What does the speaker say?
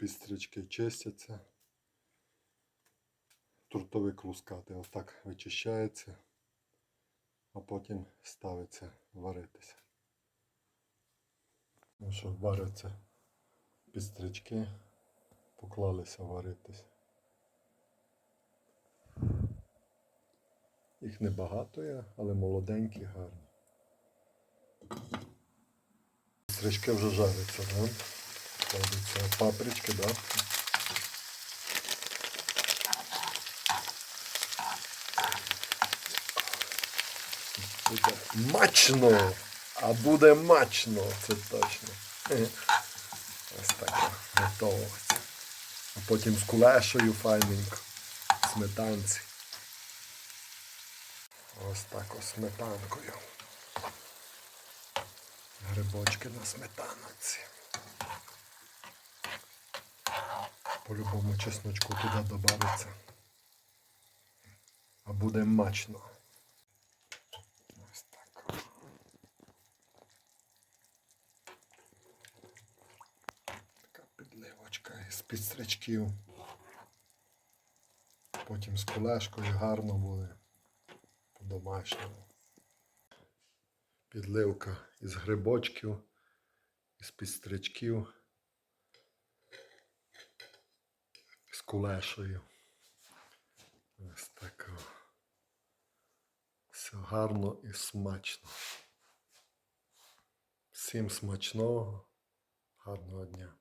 Пістрічки чистяться. Трутовик лускати. Отак вичищається, а потім ставиться варитися. Ну що, варяться пістрячки, поклалися варитися. Їх небагато є, але молоденькі, гарні. Пістрячки вже жаряться, да? Кладуться папрички, да? Буде мачно! А буде мачно, це точно. Ось так готовиться. А потім з кулешею файненько. Сметанці. Ось так ось сметанкою. Грибочки на сметанці. По-любому чесночку туди додається. А буде мачно. Ось так. Така підливочка із підстричків. Потім з кулешкою гарно буде. По-домашньому. Підливка із грибочків, із підстричків, з кулешою. Ось так. Все гарно і смачно. Всім смачного, гарного дня.